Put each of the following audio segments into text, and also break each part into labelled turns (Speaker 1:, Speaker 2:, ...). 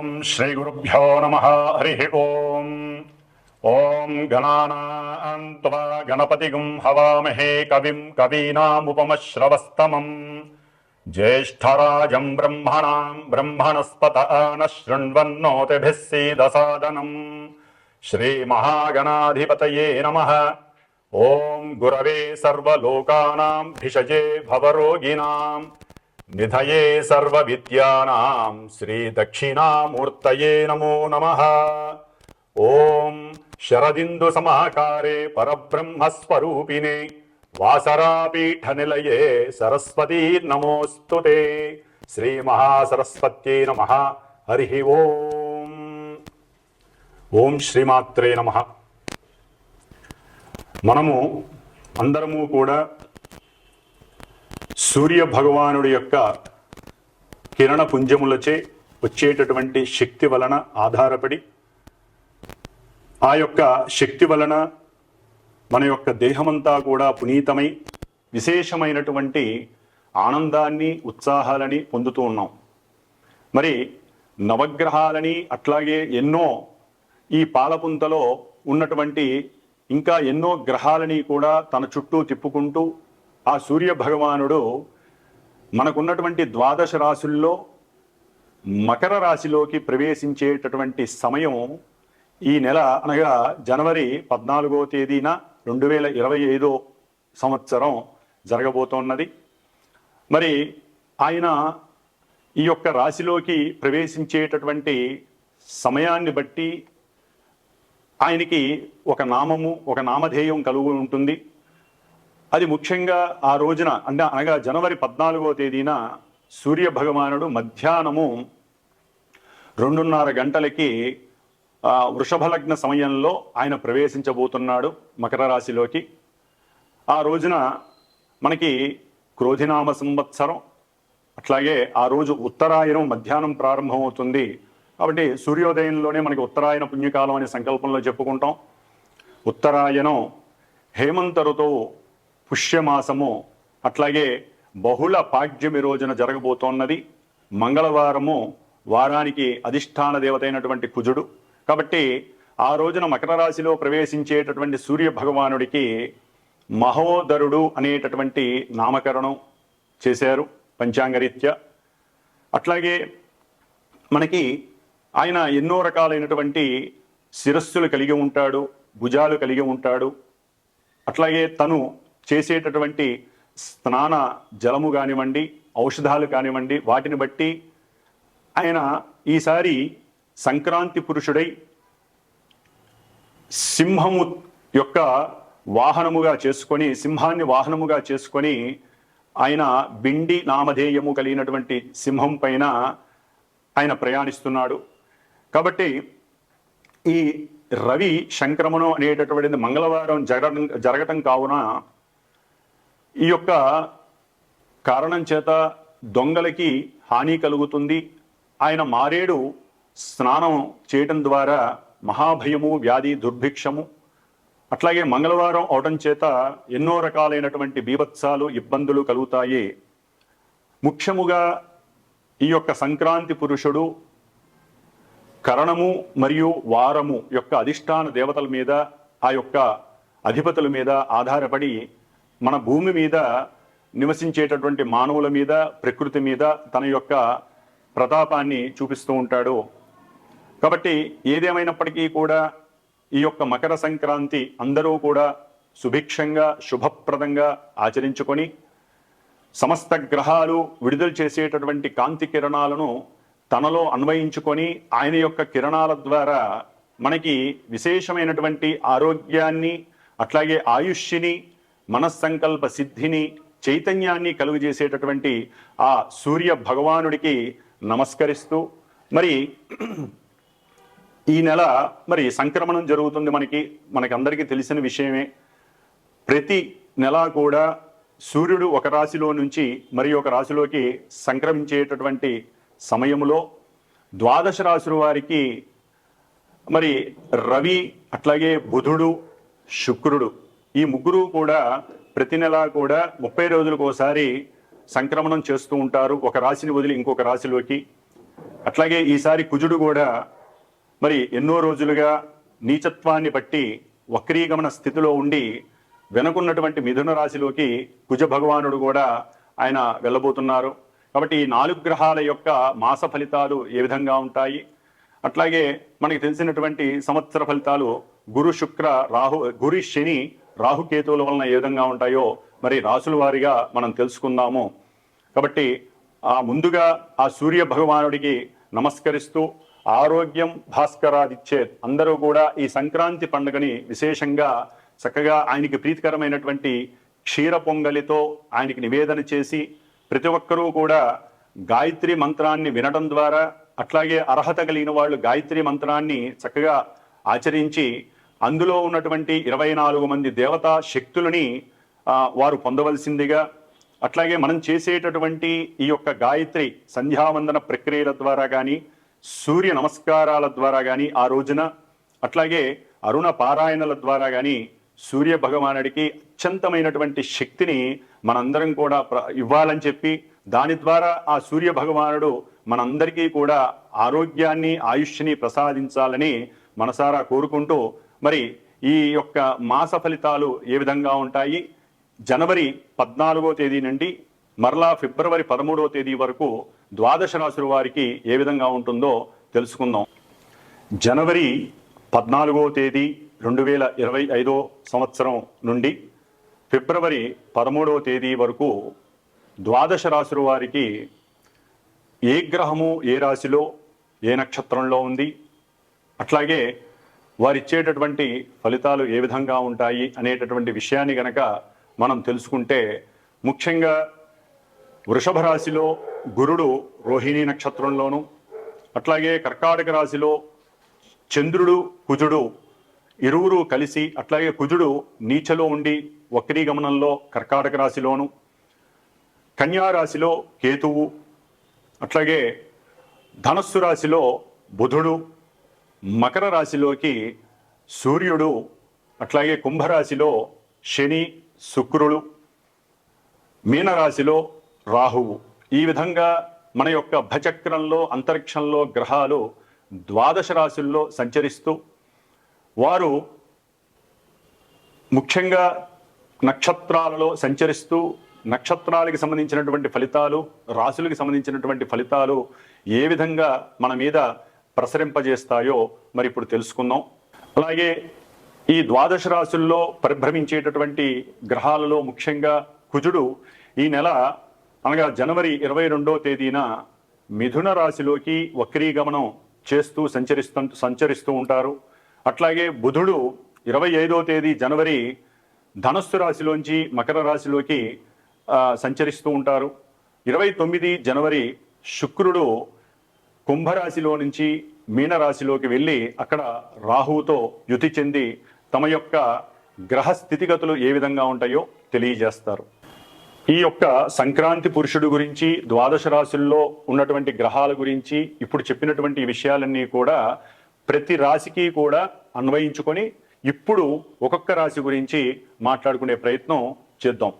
Speaker 1: ॐ श्रीगुरुभ्यो नमः हरिः ओम्। ॐ गणानान्त्वा गणपतिगुं हवामहे कविम् कवीनामुपमश्रवस्तमम्। ज्येष्ठराजम् ब्रह्मणाम् ब्रह्मणस्पत न शृण्वन्नोतिभिः सीदसादनम्। श्रीमहागणाधिपतये नमः। ॐ गुरवे सर्वलोकानाम् भिषजे भवरोगिणाम्। నిధయే సర్వ విద్యానాం శ్రీ దక్షిణామూర్తయే నమో నమ ఓం శరదిందు సమాకారే పరబ్రహ్మస్వరూపిణే వాసరాపీఠ నిలయే సరస్వతీ నమోస్తు శ్రీ మహాసరస్వత్యై నమ హరి ఓం ఓం శ్రీమాత్రే నమ మనము అందరము కూడా సూర్య భగవానుడి యొక్క కిరణ పుంజములచే వచ్చేటటువంటి శక్తి వలన ఆధారపడి ఆ యొక్క శక్తి వలన మన యొక్క దేహమంతా కూడా పునీతమై విశేషమైనటువంటి ఆనందాన్ని ఉత్సాహాలని పొందుతూ ఉన్నాం. మరి నవగ్రహాలని అట్లాగే ఎన్నో ఈ పాలపుంతలో ఉన్నటువంటి ఇంకా ఎన్నో గ్రహాలని కూడా తన చుట్టూ తిప్పుకుంటూ ఆ సూర్య భగవానుడు మనకున్నటువంటి ద్వాదశ రాశుల్లో మకర రాశిలోకి ప్రవేశించేటటువంటి సమయం ఈ నెల అనగా జనవరి పద్నాలుగో తేదీన రెండు వేల ఇరవై ఐదో సంవత్సరం జరగబోతోన్నది. మరి ఆయన ఈ యొక్క రాశిలోకి ప్రవేశించేటటువంటి సమయాన్ని బట్టి ఆయనకి ఒక నామము ఒక నామధేయం కలుగు ఉంటుంది అది ముఖ్యంగా ఆ రోజున అంటే అనగా జనవరి పద్నాలుగో తేదీన సూర్య భగవానుడు మధ్యాహ్నము రెండున్నర గంటలకి వృషభలగ్న వృషభ లగ్న సమయంలో ఆయన ప్రవేశించబోతున్నాడు మకర రాశిలోకి. ఆ రోజున మనకి క్రోధినామ సంవత్సరం అట్లాగే ఆ రోజు ఉత్తరాయణం మధ్యాహ్నం ప్రారంభమవుతుంది. కాబట్టి సూర్యోదయంలోనే మనకి ఉత్తరాయణ పుణ్యకాలం అనే సంకల్పంలో చెప్పుకుంటాం. ఉత్తరాయణం హేమంత ఋతువు పుష్యమాసము. అట్లాగే బహుళ పాడ్యమి రోజున జరగబోతోన్నది. మంగళవారము వారానికి అధిష్టాన దేవత అయినటువంటి కుజుడు. కాబట్టి ఆ రోజున మకర రాశిలో ప్రవేశించేటటువంటి సూర్య భగవానుడికి మహోదరుడు అనేటటువంటి నామకరణం చేశారు పంచాంగరీత్యా. అట్లాగే మనకి ఆయన ఎన్నో రకాలైనటువంటి శిరస్సులు కలిగి ఉంటాడు భుజాలు కలిగి ఉంటాడు. అట్లాగే తను చేసేటటువంటి స్నాన జలము కానివ్వండి ఔషధాలు కానివ్వండి వాటిని బట్టి ఆయన ఈసారి సంక్రాంతి పురుషుడై సింహము యొక్క వాహనముగా చేసుకొని సింహాన్ని వాహనముగా చేసుకొని ఆయన బిండి నామధేయము కలిగినటువంటి సింహం పైన ఆయన ప్రయాణిస్తున్నాడు. కాబట్టి ఈ రవి సంక్రమణం అనేటటువంటిది మంగళవారం జరగడం జరగటం కావున ఈ యొక్క కారణం చేత దొంగలకి హాని కలుగుతుంది. ఆయన మారేడు స్నానం చేయటం ద్వారా మహాభయము వ్యాధి దుర్భిక్షము అట్లాగే మంగళవారం అవటం చేత ఎన్నో రకాలైనటువంటి బీభత్సాలు ఇబ్బందులు కలుగుతాయి. ముఖ్యముగా ఈ యొక్క సంక్రాంతి పురుషుడు కరణము మరియు వారము యొక్క అధిష్టాన దేవతల మీద ఆ యొక్క అధిపతుల మీద ఆధారపడి మన భూమి మీద నివసించేటటువంటి మానవుల మీద ప్రకృతి మీద తన యొక్క ప్రతాపాన్ని చూపిస్తూ ఉంటాడు. కాబట్టి ఏదేమైనప్పటికీ కూడా ఈ యొక్క మకర సంక్రాంతి అందరూ కూడా సుభిక్షంగా శుభప్రదంగా ఆచరించుకొని సమస్త గ్రహాలు విడుదల చేసేటటువంటి కాంతి కిరణాలను తనలో అన్వయించుకొని ఆయన యొక్క కిరణాల ద్వారా మనకి విశేషమైనటువంటి ఆరోగ్యాన్ని అట్లాగే ఆయుష్ని మనస్సంకల్ప సిద్ధిని చైతన్యాన్ని కలుగజేసేటటువంటి ఆ సూర్య భగవానుడికి నమస్కరిస్తూ మరి ఈ నెల మరి సంక్రమణం జరుగుతుంది మనకి మనకందరికీ తెలిసిన విషయమే. ప్రతి నెల కూడా సూర్యుడు ఒక రాశిలో నుంచి మరి ఒక రాశిలోకి సంక్రమించేటటువంటి సమయంలో ద్వాదశ రాశుల వారికి మరి రవి అట్లాగే బుధుడు శుక్రుడు ఈ ముగ్గురు కూడా ప్రతి నెల కూడా ముప్పై రోజులకు ఒకసారి సంక్రమణం చేస్తూ ఉంటారు. ఒక రాశిని వదిలి ఇంకొక రాశిలోకి. అట్లాగే ఈసారి కుజుడు కూడా మరి ఎన్నో రోజులుగా నీచత్వాన్ని బట్టి వక్రీగమన స్థితిలో ఉండి వెనుకున్నటువంటి మిథున రాశిలోకి కుజ భగవానుడు కూడా ఆయన వెళ్ళబోతున్నారు. కాబట్టి ఈ నాలుగు గ్రహాల యొక్క మాస ఫలితాలు ఏ విధంగా ఉంటాయి? అట్లాగే మనకి తెలిసినటువంటి సంవత్సర ఫలితాలు గురు శుక్ర రాహు గురు శని రాహుకేతువుల వలన ఏ విధంగా ఉంటాయో మరి రాసుల వారిగా మనం తెలుసుకుందాము. కాబట్టి ఆ ముందుగా ఆ సూర్య భగవానుడికి నమస్కరిస్తూ ఆరోగ్యం భాస్కరాదిచ్చేత్ అందరూ కూడా ఈ సంక్రాంతి పండుగని విశేషంగా చక్కగా ఆయనకి ప్రీతికరమైనటువంటి క్షీర పొంగలితో ఆయనకి నివేదన చేసి ప్రతి ఒక్కరూ కూడా గాయత్రి మంత్రాన్ని వినడం ద్వారా అట్లాగే అర్హత కలిగిన వాళ్ళు గాయత్రి మంత్రాన్ని చక్కగా ఆచరించి అందులో ఉన్నటువంటి ఇరవై నాలుగు మంది దేవతా శక్తులని వారు పొందవలసిందిగా అట్లాగే మనం చేసేటటువంటి ఈ యొక్క గాయత్రి సంధ్యావందన ప్రక్రియల ద్వారా కానీ సూర్య నమస్కారాల ద్వారా కానీ ఆ రోజున అట్లాగే అరుణ పారాయణల ద్వారా కానీ సూర్య భగవానుడికి అత్యంతమైనటువంటి శక్తిని మనందరం కూడా ప్ర- ఇవ్వాలని చెప్పి దాని ద్వారా ఆ సూర్య భగవానుడు మనందరికీ కూడా ఆరోగ్యాన్ని ఆయుష్ని ప్రసాదించాలని మనసారా కోరుకుంటూ మరి ఈ యొక్క మాస ఫలితాలు ఏ విధంగా ఉంటాయి? జనవరి పద్నాలుగో తేదీ నుండి మరలా ఫిబ్రవరి పదమూడవ తేదీ వరకు ద్వాదశ రాశుల వారికి ఏ విధంగా ఉంటుందో తెలుసుకుందాం. జనవరి పద్నాలుగో తేదీ రెండు వేల ఇరవై ఐదో సంవత్సరం నుండి ఫిబ్రవరి పదమూడవ తేదీ వరకు ద్వాదశ రాశుల వారికి ఏ గ్రహము ఏ రాశిలో ఏ నక్షత్రంలో ఉంది? అట్లాగే వారు ఇచ్చేటటువంటి ఫలితాలు ఏ విధంగా ఉంటాయి అనేటటువంటి విషయాన్ని గనక మనం తెలుసుకుంటే ముఖ్యంగా వృషభ రాశిలో గురుడు రోహిణీ నక్షత్రంలోను అట్లాగే కర్కాటక రాశిలో చంద్రుడు కుజుడు ఇరువురు కలిసి అట్లాగే కుజుడు నీచలో ఉండి వక్రీగమనంలో కర్కాటక రాశిలోను కన్యా రాశిలో కేతువు అట్లాగే ధనస్సు రాశిలో బుధుడు మకర రాశిలోకి సూర్యుడు అట్లాగే కుంభరాశిలో శని శుక్రుడు మీనరాశిలో రాహువు. ఈ విధంగా మన యొక్క భచక్రంలో అంతరిక్షంలో గ్రహాలు ద్వాదశ రాశుల్లో సంచరిస్తూ వారు ముఖ్యంగా నక్షత్రాలలో సంచరిస్తూ నక్షత్రాలకి సంబంధించినటువంటి ఫలితాలు రాశులకు సంబంధించినటువంటి ఫలితాలు ఏ విధంగా మన మీద ప్రసరింపజేస్తాయో మరి ఇప్పుడు తెలుసుకుందాం. అలాగే ఈ ద్వాదశ రాశుల్లో పరిభ్రమించేటటువంటి గ్రహాలలో ముఖ్యంగా కుజుడు ఈ నెల అనగా జనవరి ఇరవై రెండో తేదీన మిథున రాశిలోకి వక్రీగమనం చేస్తూ సంచరిస్తూ సంచరిస్తూ ఉంటారు. అట్లాగే బుధుడు ఇరవై ఐదో తేదీ జనవరి ధనస్సు రాశిలోంచి మకర రాశిలోకి సంచరిస్తూ ఉంటారు. ఇరవై తొమ్మిది జనవరి శుక్రుడు కుంభరాశిలో నుంచి మీనరాశిలోకి వెళ్ళి అక్కడ రాహువుతో యుతి చెంది తమ యొక్క గ్రహ స్థితిగతులు ఏ విధంగా ఉంటాయో తెలియజేస్తారు. ఈ యొక్క సంక్రాంతి పురుషుడు గురించి ద్వాదశ రాశుల్లో ఉన్నటువంటి గ్రహాల గురించి ఇప్పుడు చెప్పినటువంటి విషయాలన్నీ కూడా ప్రతి రాశికి కూడా అన్వయించుకొని ఇప్పుడు ఒక్కొక్క రాశి గురించి మాట్లాడుకునే ప్రయత్నం చేద్దాం.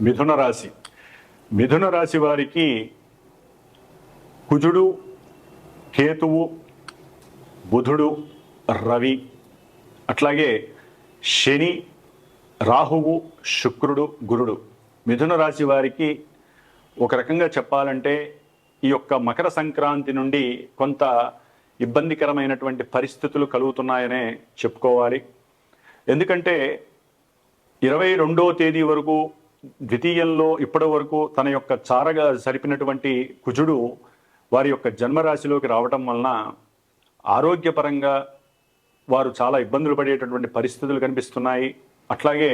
Speaker 1: మిథున రాశి. మిథున రాశి వారికి కుజుడు కేతువు బుధుడు రవి అట్లాగే శని రాహువు శుక్రుడు గురుడు. మిథున రాశి వారికి ఒక రకంగా చెప్పాలంటే ఈ యొక్క మకర సంక్రాంతి నుండి కొంత ఇబ్బందికరమైనటువంటి పరిస్థితులు కలుగుతున్నాయనే చెప్పుకోవాలి. ఎందుకంటే ఇరవై రెండో తేదీ వరకు ద్వితీయంలో ఇప్పటి వరకు తన యొక్క చారగా సరిపినటువంటి కుజుడు వారి యొక్క జన్మరాశిలోకి రావటం వలన ఆరోగ్యపరంగా వారు చాలా ఇబ్బందులు పడేటటువంటి పరిస్థితులు కనిపిస్తున్నాయి. అట్లాగే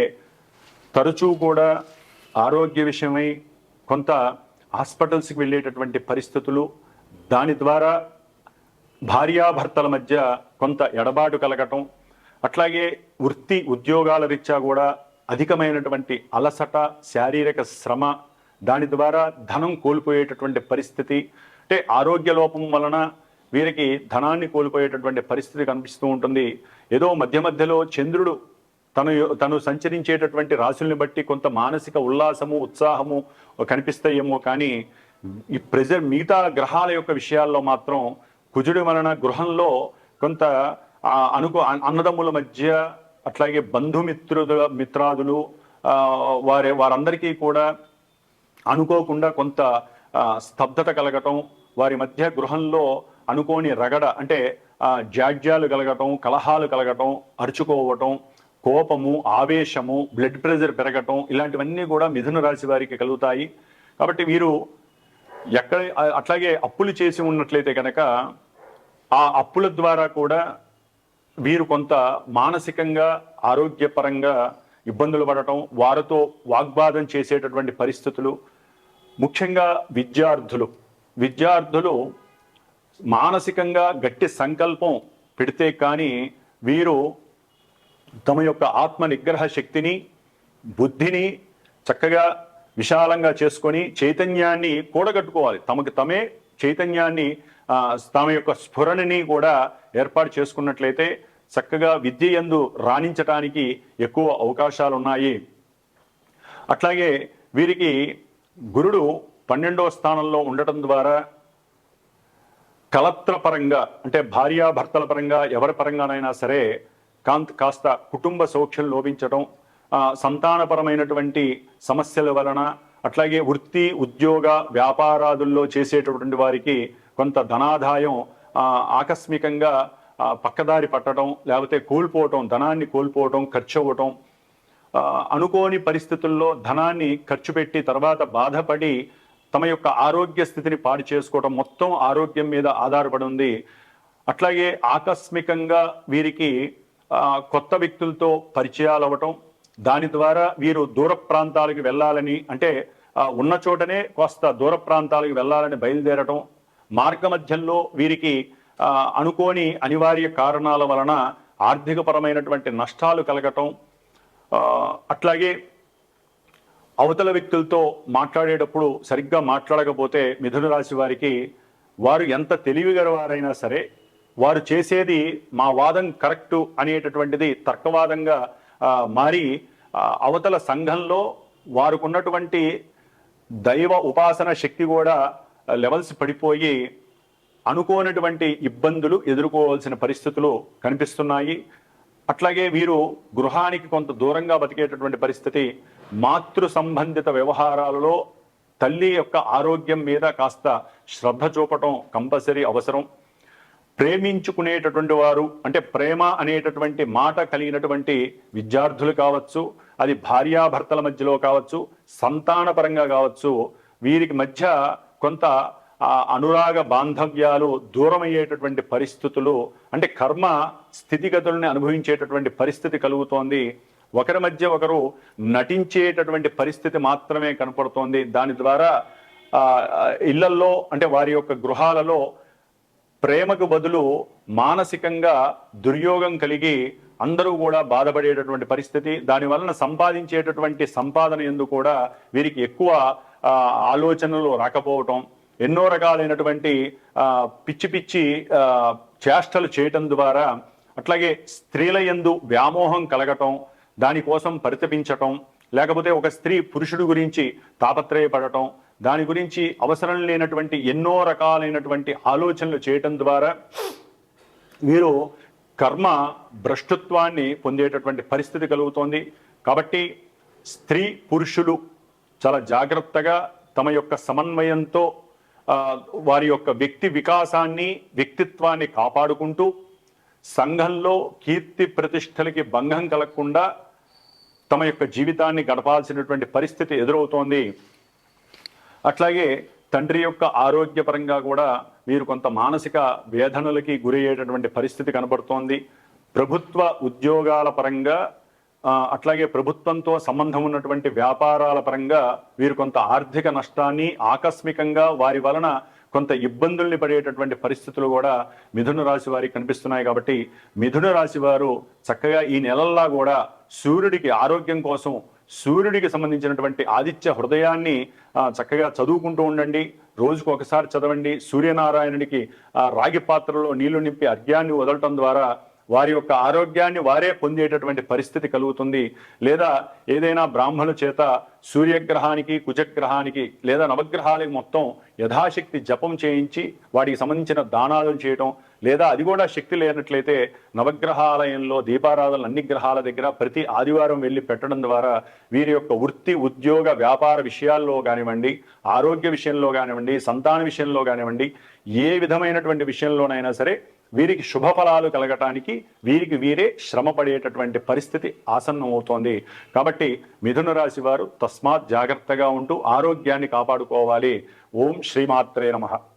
Speaker 1: తరచూ కూడా ఆరోగ్య విషయమై కొంత హాస్పిటల్స్కి వెళ్ళేటటువంటి పరిస్థితులు దాని ద్వారా భార్యాభర్తల మధ్య కొంత ఎడబాటు కలగటం అట్లాగే వృత్తి ఉద్యోగాల రీత్యా కూడా అధికమైనటువంటి అలసట శారీరక శ్రమ దాని ద్వారా ధనం కోల్పోయేటటువంటి పరిస్థితి అంటే ఆరోగ్య లోపం వలన వీరికి ధనాన్ని కోల్పోయేటటువంటి పరిస్థితి కనిపిస్తూ ఉంటుంది. ఏదో మధ్య మధ్యలో చంద్రుడు తను తను సంచరించేటటువంటి రాశుల్ని బట్టి కొంత మానసిక ఉల్లాసము ఉత్సాహము కనిపిస్తాయేమో కానీ ఈ ప్రెజర్ మిగతా గ్రహాల యొక్క విషయాల్లో మాత్రం కుజుడి వలన గృహంలో కొంత అనుకో అన్నదమ్ముల మధ్య అట్లాగే బంధుమిత్రుల మిత్రాదులు వారి వారందరికీ కూడా అనుకోకుండా కొంత స్తబ్దత కలగటం వారి మధ్య గృహంలో అనుకోని రగడ అంటే జాడ్యాలు కలగటం కలహాలు కలగటం అరుచుకోవటం కోపము ఆవేశము బ్లడ్ ప్రెషర్ పెరగటం ఇలాంటివన్నీ కూడా మిథున రాశి వారికి కలుగుతాయి. కాబట్టి వీరు ఎక్కడ అట్లాగే అప్పులు చేసి ఉన్నట్లయితే కనుక ఆ అప్పుల ద్వారా కూడా వీరు కొంత మానసికంగా ఆరోగ్యపరంగా ఇబ్బందులు పడటం వారితో వాగ్వాదం చేసేటటువంటి పరిస్థితులు ముఖ్యంగా విద్యార్థులు. విద్యార్థులు మానసికంగా గట్టి సంకల్పం పెడితే కానీ వీరు తమ యొక్క ఆత్మ నిగ్రహ శక్తిని బుద్ధిని చక్కగా విశాలంగా చేసుకొని చైతన్యాన్ని కూడగట్టుకోవాలి. తమకు తమే చైతన్యాన్ని తమ యొక్క స్ఫురణని కూడా ఏర్పాటు చేసుకున్నట్లయితే చక్కగా విద్య ఎందు రాణించటానికి ఎక్కువ అవకాశాలు ఉన్నాయి అట్లాగే వీరికి గురుడు పన్నెండవ స్థానంలో ఉండటం ద్వారా కలత్ర పరంగా అంటే భార్యాభర్తల పరంగా ఎవరి పరంగానైనా సరే కాంత్ కాస్త కుటుంబ సౌఖ్యం లోపించడం సంతానపరమైనటువంటి సమస్యల వలన అట్లాగే వృత్తి ఉద్యోగ వ్యాపారాదుల్లో చేసేటటువంటి వారికి కొంత ధనాదాయం ఆకస్మికంగా పక్కదారి పట్టడం లేకపోతే కోల్పోవటం ధనాన్ని కోల్పోవటం ఖర్చు అవ్వటం అనుకోని పరిస్థితుల్లో ధనాన్ని ఖర్చు పెట్టి తర్వాత బాధపడి తమ యొక్క ఆరోగ్య స్థితిని పాడు చేసుకోవడం మొత్తం ఆరోగ్యం మీద ఆధారపడి ఉంది. అట్లాగే ఆకస్మికంగా వీరికి కొత్త వ్యక్తులతో పరిచయాలు అవ్వటం దాని ద్వారా వీరు దూర ప్రాంతాలకు వెళ్ళాలని అంటే ఉన్న చోటనే కాస్త దూర ప్రాంతాలకు వెళ్ళాలని బయలుదేరటం మార్గ మధ్యంలో వీరికి అనుకోని అనివార్య కారణాల వలన ఆర్థికపరమైనటువంటి నష్టాలు కలగటం అట్లాగే అవతల వ్యక్తులతో మాట్లాడేటప్పుడు సరిగ్గా మాట్లాడకపోతే మిథున రాశి వారికి వారు ఎంత తెలివిగల వారైనా సరే వారు చేసేది మా వాదం కరెక్టు అనేటటువంటిది తర్కవాదంగా మారి అవతల సంఘంలో వారికున్నటువంటి దైవ ఉపాసన శక్తి కూడా లెవెల్స్ పడిపోయి అనుకోనటువంటి ఇబ్బందులు ఎదుర్కోవాల్సిన పరిస్థితులు కనిపిస్తున్నాయి. అట్లాగే వీరు గృహానికి కొంత దూరంగా బతికేటటువంటి పరిస్థితి మాతృ సంబంధిత వ్యవహారాలలో తల్లి యొక్క ఆరోగ్యం మీద కాస్త శ్రద్ధ చూపటం కంపల్సరీ అవసరం. ప్రేమించుకునేటటువంటి వారు అంటే ప్రేమ అనేటటువంటి మాట కలిగినటువంటి విద్యార్థులు కావచ్చు అది భార్యాభర్తల మధ్యలో కావచ్చు సంతానపరంగా కావచ్చు వీరికి మధ్య కొంత ఆ అనురాగ బాంధవ్యాలు దూరమయ్యేటటువంటి పరిస్థితులు అంటే కర్మ స్థితిగతుల్ని అనుభవించేటటువంటి పరిస్థితి కలుగుతోంది. ఒకరి మధ్య ఒకరు నటించేటటువంటి పరిస్థితి మాత్రమే కనపడుతోంది. దాని ద్వారా ఇళ్ళల్లో అంటే వారి యొక్క గృహాలలో ప్రేమకు బదులు మానసికంగా దుర్యోగం కలిగి అందరూ కూడా బాధపడేటటువంటి పరిస్థితి. దాని వలన సంపాదించేటటువంటి సంపాదన ఎందు కూడా వీరికి ఎక్కువ ఆలోచనలు రాకపోవటం ఎన్నో రకాలైనటువంటి పిచ్చి పిచ్చి చేష్టలు చేయటం ద్వారా అట్లాగే స్త్రీల యందు వ్యామోహం కలగటం దానికోసం పరితపించటం లేకపోతే ఒక స్త్రీ పురుషుడు గురించి తాపత్రయపడటం దాని గురించి అవసరం లేనటువంటి ఎన్నో రకాలైనటువంటి ఆలోచనలు చేయటం ద్వారా వీరు కర్మ భ్రష్టత్వాన్ని పొందేటటువంటి పరిస్థితి కలుగుతోంది. కాబట్టి స్త్రీ పురుషులు చాలా జాగ్రత్తగా తమ యొక్క సమన్వయంతో వారి యొక్క వ్యక్తి వికాసాన్ని వ్యక్తిత్వాన్ని కాపాడుకుంటూ సంఘంలో కీర్తి ప్రతిష్టలకి భంగం కలగకుండా తమ యొక్క జీవితాన్ని గడపాల్సినటువంటి పరిస్థితి ఎదురవుతోంది. అట్లాగే తండ్రి యొక్క ఆరోగ్యపరంగా కూడా వీరు కొంత మానసిక వేదనలకి గురయ్యేటటువంటి పరిస్థితి కనబడుతోంది. ప్రభుత్వ ఉద్యోగాల పరంగా అట్లాగే ప్రభుత్వంతో సంబంధం ఉన్నటువంటి వ్యాపారాల పరంగా వీరు కొంత ఆర్థిక నష్టాన్ని ఆకస్మికంగా వారి వలన కొంత ఇబ్బందుల్ని పడేటటువంటి పరిస్థితులు కూడా మిథున రాశి వారికి కనిపిస్తున్నాయి కాబట్టి మిథున రాశి వారు చక్కగా ఈ నెలల్లా కూడా సూర్యుడికి ఆరోగ్యం కోసం సూర్యుడికి సంబంధించినటువంటి ఆదిత్య హృదయాన్ని చక్కగా చదువుకుంటూ ఉండండి. రోజుకు ఒకసారి చదవండి. సూర్యనారాయణుడికి రాగి పాత్రలో నీళ్ళు నింపి అర్ఘ్యాన్ని వదలటం ద్వారా వారి యొక్క ఆరోగ్యాన్ని వారే పొందేటటువంటి పరిస్థితి కలుగుతుంది. లేదా ఏదైనా బ్రాహ్మణుల చేత సూర్యగ్రహానికి కుజగ్రహానికి లేదా నవగ్రహాలకి మొత్తం యథాశక్తి జపం చేయించి వాటికి సంబంధించిన దానాలు చేయటం లేదా అది కూడా శక్తి లేనట్లయితే నవగ్రహాలయంలో దీపారాధనలు అన్ని గ్రహాల దగ్గర ప్రతి ఆదివారం వెళ్ళి పెట్టడం ద్వారా వీరి యొక్క వృత్తి ఉద్యోగ వ్యాపార విషయాల్లో కానివ్వండి ఆరోగ్య విషయంలో కానివ్వండి సంతాన విషయంలో కానివ్వండి ఏ విధమైనటువంటి విషయంలోనైనా సరే వీరికి శుభ ఫలాలు కలగటానికి వీరికి వీరే శ్రమ పడేటటువంటి పరిస్థితి ఆసన్నం అవుతోంది కాబట్టి మిథున రాశి వారు తస్మాత్ జాగ్రత్తగా ఉంటూ ఆరోగ్యాన్ని కాపాడుకోవాలి. ఓం శ్రీమాత్రే నమః.